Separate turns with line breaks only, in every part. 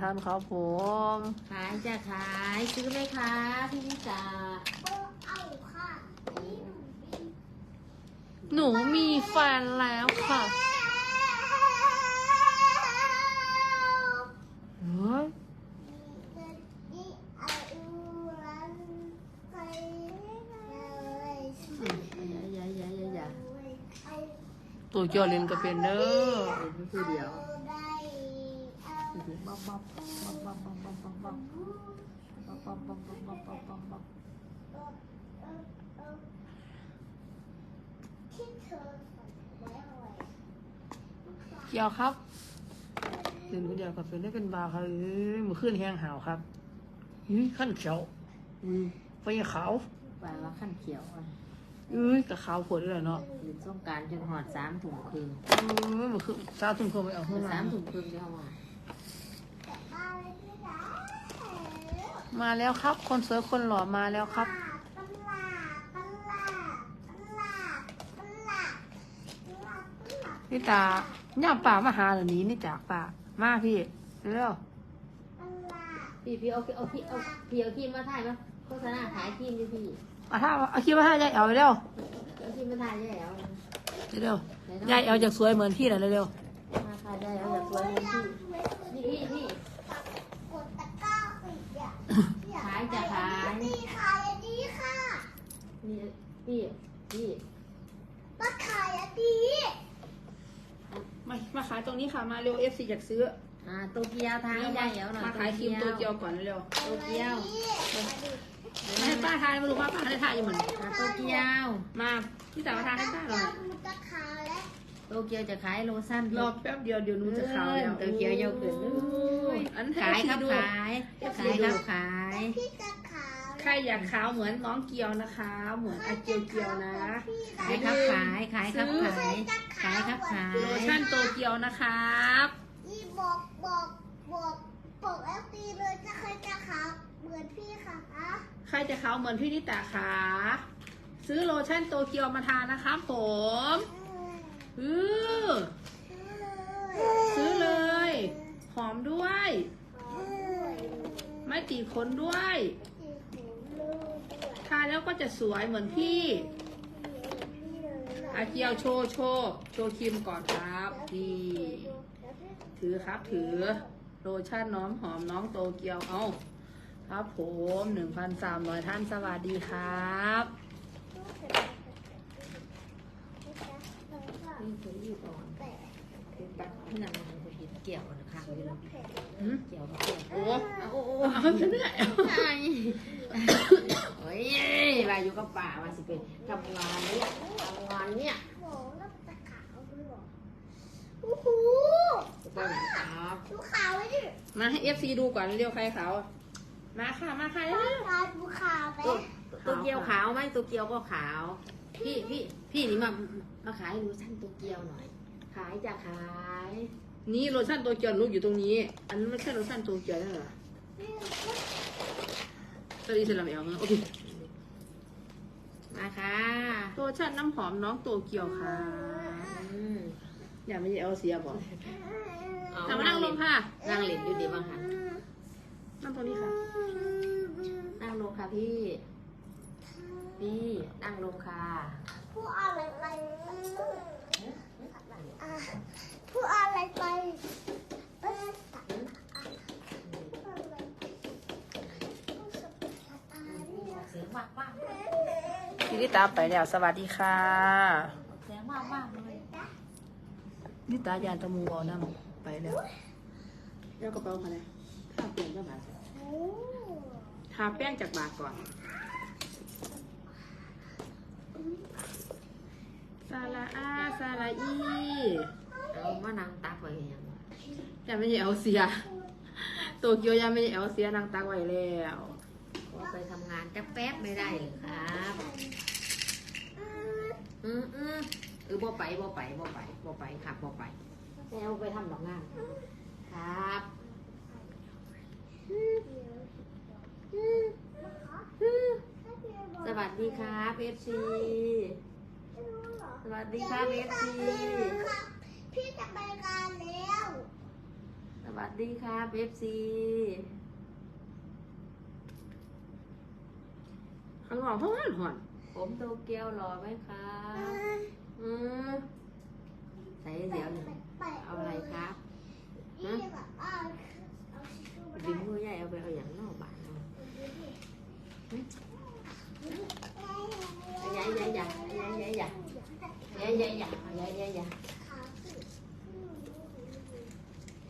ทานครับผม
ขายจะขายซื้อไหมคะพี่นิสา
เอาค่ะนี่หนูมี
หนูมีแฟนแล้วค่ะเฮ้ย
นี่เอาลันไปเลย
อย่าอย่าอย่าอย่าอย่า
เอา
ตัวเกียวเล่นก็เป็นเด้อ
เป็นผู้เดียว
เธอใส่ไว้เอาไว้
เกียวครับเล่นคนเดียวก็เป็นได้เป็นบาครับเอ้ยมือขึ้นแห้งหาวครับเฮ้ยขั้นเขียวอืมไฟขาว
แปลว่าขั้นเขียวอะ
เอ้ยกับขาวผดเลยเนาะ
หรือต้องการจนหอดสามถุงครึ่ง
เออมือขึ้นซาทุ่มเข้าไปเอาข้างหลั
สางมถุงครึ่งเดียวมา
มาแล้วครับ คนสวยคนหล่อมาแล้วครับ พี่ตาย่าป่ามาหาเหล่านี้นี่จากป่ามาพี่เร็ว
พี่พี่เอาเอาพี่เอาพี่เอาพี่มาถ่ายมาโฆษณาขายขี้ดิพี่
เอาถ้าเอาขี้มาถ่ายหญ่เอาเร็ว
เอาขี้มาถ่ายหญ่เอา
เร็วใหญ่เอาจากสวยเหมือนพี่หน่อยเร็ว
มาถ่ายยายเอาจากสวยเหมือนพี่ พี่พี่
มาขายอันนี้
ๆมามาขายตรงนี้ค่ะมาเร็วเอฟซีอยากซื้อ
อ่าโตเกียวทายได้แล้วหน่อย
มาขายครีมตัวเกียวก่อนเร็ว
โตเกียว
มาให้ป้าทานมาดูว่าป้าให้ทานอยู่เหมือน
อ่าโตเกียว
มาพี่สาวมาทานให้ป้าหน่อย
มันจะขายแล้ว
โตเกียวจะขายโลสั้น
รอแป๊บเดียวเดี๋ยวหนูจะขาวแล้ว
โตเกียวเยอะขึ้น
อัน
ขายครับ
ดู
ขายขายครับขาย
พี่จะขาย
ใครอยากขาวเหมือนน้องเกียวนะคะ เหมือนอาเกียวเกียวนะ
ขายครับขายขายครับขายขายครับขาย
โลชั่นโตเกียวนะครับ
นี่บอกบอกบอกบอกเอฟซีเลยจะเคยจะขาวเหมือนพี่ค่ะอะ
ใครจะขาวเหมือนพี่นิตาขาซื้อโลชั่นโตเกียวมาทานนะครับผมอือซื้อเลย หอมด้วย ไม่ตีขนด้วยทาน แล้วก็จะสวยเหมือนพี่อาเกียวโชว์โชว์โชว์ครีมก่อนครับดีถือครับถือโลชั่นน้อมหอมน้องโตเกียวเอาครับผมหนึ่งพันสามร้อยท่านสวัสดีครับ
นี่คือรีบอ่อนคือปักที่นำมันเห็นเกี่ยวนะคะเวลาเกี่ยวเกี่ยว
โอ้
โอ้โห
เอาไปเรื่อย
ใช่โอ้ยมาอยู่กับป่ามาสิเป็นทำงานเนี่ยทำงานเนี่ย
โหแล้วจะขาวด้วยเหรอโอ้โห
จะไปไหนครับ
ดูขาวไว้ดิ
มาให้เอฟซีดูก่อนเร็วใครขาวมาค่ะมาค่ะเร็ว
ตาดูขาวไหม
ตัวตัวเกียวขาวไหมตัวเกียวก็ขาว พี่พี่พี่นี่มามาขายดูสั้นตัวเกียวหน่อย ขายจะขาย
นี่โลชั่นโตเกียวลูกอยู่ตรงนี้ อันนั้นไม่ใช่โลชั่นโตเกียวนั่นเหรอ สวัสดีสลามเอลโอเค
มาค่ะ
โลชั่นน้ำหอมน้องโตเกียวค่ะ
อืม
อย่าไม่เอลเซียบอก
เอา
ทำมานั่งลงค่ะ
นั่งเล่นอยู่ดีบ้างค่ะ
นั่งตรงนี้ค่ะ
นั่งลงค่ะพี่ พี่นั่งลงค่ะ
ผู้อะไรไปผู้อะไรไปเอ้ยตัดอะผู้อะไรผู้สับอะเนี่ย
เสียงมากมาก
พี่นิ ตาไปแล้ว สวัสดีค่ะ
เสียงมากมากเลย
นิตายานตะมูเอาน้ำไปแล้วเดี๋ยวกระเป๋าค่ะเลยทาแป้งจากบาท
โอ้
ทาแป้งจากบาทก่อนซาลาอาซาลาอี
เอามานั่งตักไว้ยัง
ยังไม่ใช่เอลเซียโตเกียวยังไม่ใช่เอลเซียนางตักไว้แล้ว
ว่าไปทำงานจะแป๊บไม่ได้เหรือครับ อืมอืมเออบ่ไปบ่ไปบ่ไปบ่ไปครับบ่ไปแล้วไปทำดอกงานครับสวัสดีครับเอฟซีสวัสดีครับเอฟซี
พี่จะไปงานแล้ว
สวัสดีครับเอฟซี
ข้างนอกห้อนหอน
ผมโตเกียวรอไหมครับอืมใส่เดี๋ยวหนึ่งเอาอะไรครับ
นะบิมา
ดึงมือใหญ่เอาไปเอาอย่างนอกบ้านเอาใหญ่ใหญ่ใหญ่ใหญ่ใหญ่ใหญ่ใหญ่ใหญ่ใหญ่ใหญ่ใหญ่ใหญ่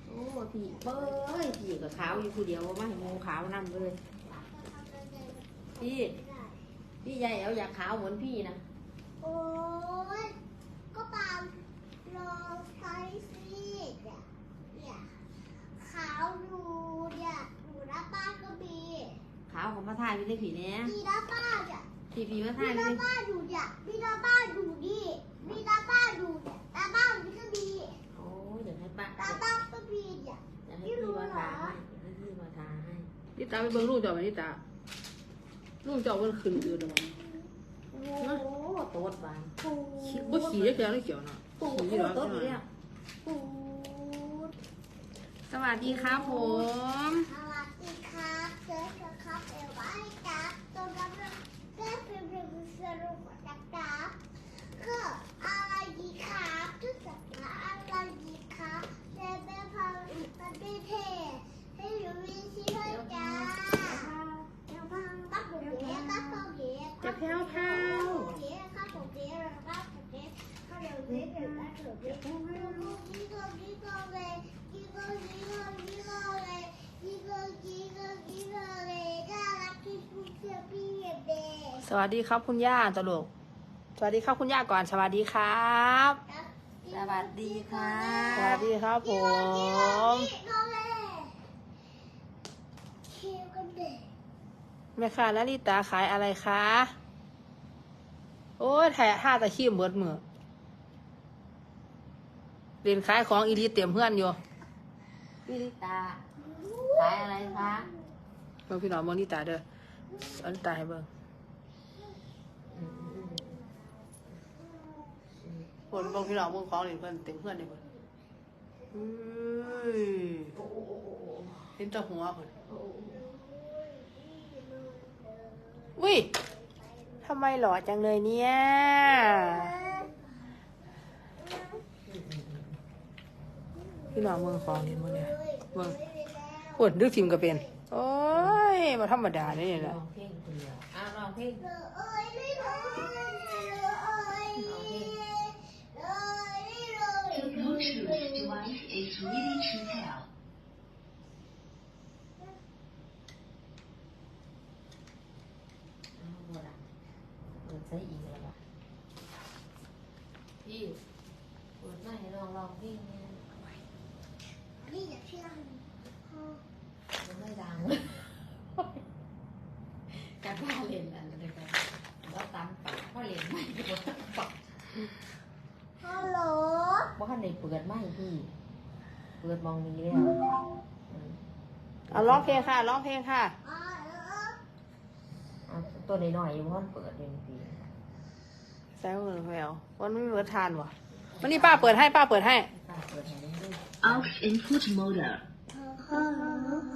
โอ้พี่เบ้ยพี่กับขาวอยู่ผู้เดียวว่าไม่ให้โมขาวนั่นเลยพี่ พี่ใหญ่เอาอยากขาวเหมือนพี่นะ
โอ้ยก็ปาล์มลองใช้สิเนี่ยเนี่ยขาวอยู่เนี่ยอยู่หน้าบ้านก็มี
ขาวของพระทายไม่ได้ผีเนี้ย
มีหน้าบ้านอะ
ผีผีพระ
มี
ทาย
ห
ไม่
น้า
ได้
บ้านอยู่เนี่ยมีหน้าบ้านอยู่นี่มีหน้าบ้านอยู่เนี่ยหน้าบ้านมันก็มี
โอ้ยอยากให้ป้า
หน้าบ้านก็มีเนี่ย
อยากให้พี่มาทาให้อยากให้พี่มาทาให้
นี่ตาไปเบิ่งลูกเจ้าไปนี่ตา ลูกเจ้ามันขึ้นอยู่ดอก
โอ้โตดบาน
บ่ขี่ได้แค่นั้นเขียวเนาะ
ปู
ขี่ดอก
โตดอยู่เนี่ยปู
สวัสดีครับผม
สวัสดีครับเจอกันครับเอวไว้ครับตอนนั้นเพื่อนเพื่อนเพื่อนสรุปนะครับก็อะไรดีครับทุกสัปดาห์อะไรดีครับเจอแม่พังมันไม่เท่ให้อยู่วิชิตจ้าเดี๋ยวพังปั๊บผมเดี๋ยวปั๊บผมเดี๋ยว
จะแพ้วแพ้ว
เดี๋ยวครับผมเดี๋ยวครับผมเดี๋ยวถ้าเดี๋ยวเดี๋ยวเดี๋ยวเดี๋ยวเดี๋ยวเดี๋ยวนี่ก็นี่ก็เลยนี่ก็นี่ก็นี่ก็เลยนี่ก็นี่ก็นี่ก็เลยน่ารักที่สุดเชื่อพี่เบย์
สวัสดีครับคุณย่าตลก สวัสดีครับคุณย่าก่อน สวัสดีครับ
สวัสดีค่ะ
สวัสดีครับผม
คิวกันเด็ก
แม่ค้านาริตาขายอะไรคะ โอ้ยถ่ายท่าตะขี้เบิดมือเรียนขายของอีทีเตรียมเพื่อนอยู่
พี่ลิตาขายอะไรคะ
เบิ่งพี่น้องเบิ่งนิตาเด้อเอานิตาให้เบิ่ง
อืม
เบิ่งเบิ่งพี่น้องเบิ่งของเรียนเพื่อนเต็มเพื่อนเลยเพิ่นเฮ้ย
โอ้โอ้โอ้โอ้โอ้
เห็นแตะหัวเพิ่
อ้โอ้
อุ้ยทำไมหล่อจังเลยเนี่ยพี่น้องเบิ่งของเรียนเบิ่งเนี่ยเบิ่งปวดดึกทิมก็เป็น โอ้ยมาธรรมดาเนี่ยนี่แห
ร้
ล
องเพลงคนเดียวอ้าวร้องเพลง
เอ้ยไม่รู้เอ้ยเอ้ยเอ้ย
The Bluetooth device is ready to pair.
อ้าวบัวดำเปิดใส่อีกแล้ววะพี่เปิดหน้าให้ลองร้องเพลงเนี่ย
นี่อย่าเชื่อ
มันไม่ดัง การว่าเล่นอะไรกันแล้วตามปากว่าเล่นไม่ได้ปาก
ฮัลโหล
ว่าคันได้เปิดไม่พี่เปิดมองนี้แล้วอืม
เอาร้องเพลงค่ะร้องเพลงค่ะ
อ่าเออ
อะตัวน้อยๆอยู่ว่าเปิดเองพี่
แซวเงินแวววันไม่มีเปิดทานวะวันนี้ป้าเปิดให้ป้าเปิดให้
ป้าเปิดให้ได้ด้วย
Aux input mode.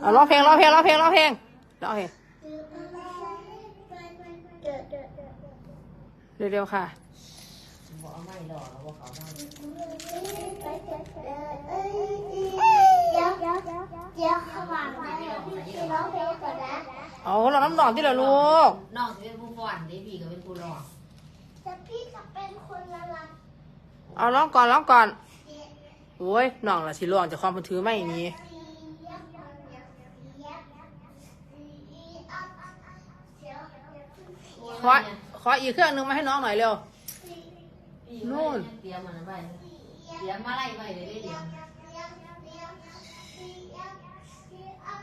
เอาร้องเพลงร้องเพลงร้องเพลงร้องเพลงร้องเพลง
เดี๋ยวเดี๋ยว เดี๋ยว
เร็วๆค่ะ
บอกเอไม่หรอกว่าเขาได้
เดี๋ยวเดี๋ยวเดี๋ยวเข้ามาพี่ร้องเพลงก่อนนะ
เอาเราน้ำหนองที่ละลูก
น้องจะเป็นผู้ฟ้อนเด้พี่ก็เป็นผู้ร้อง
แต่พี่จะเป็นคนละลัง
เอาร้องก่อนร้องก่อนโอ้ยน้องละสิร้องจากความพันถือไม่มีขอ ขออีกเครื่องหนึงมาให้น้องหน่อยเร็ว นู่น
เตรียมมันไว้เตรียมมาไล่ไว้เลยได้เดี๋ยวใส่เอา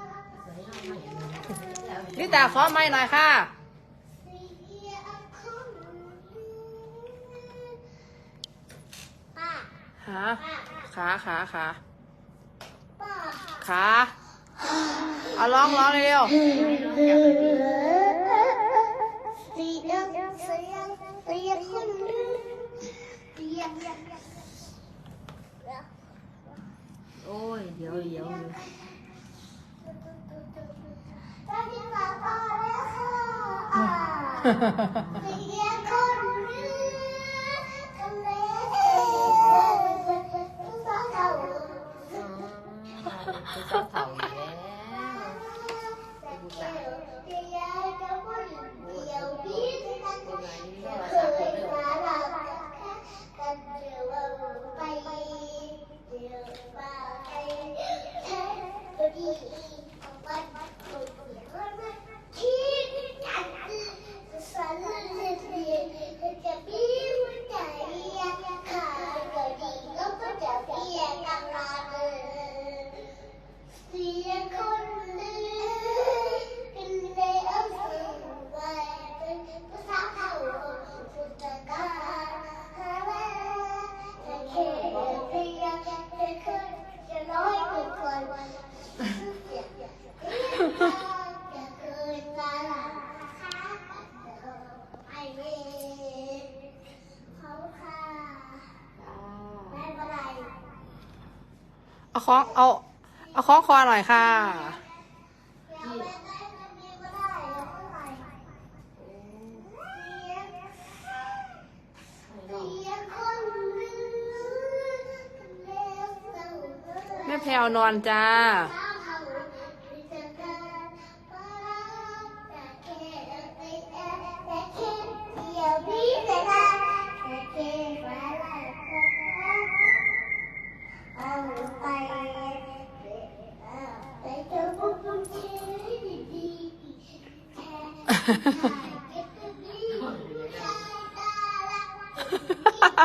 ไม่เอา
ลิตาขอไม่หน่อยค่ะ
ป้า
หา
ป้า
ขาขาขา
ป้า
ขาเอาร้องร้องเร็ว
เ嘟嘟嘟嘟嘟，超级！哈哈哈哈哈。คล้องเอา เอาคล้อ
งคอหน่อยค่ะ แม่แพ
ลวนอนจ้า Ha ha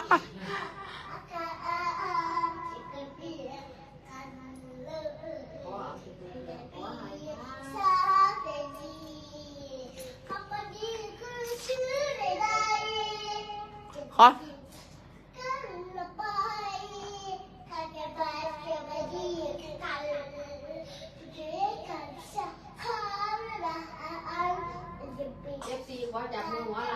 ha. Đặt ra.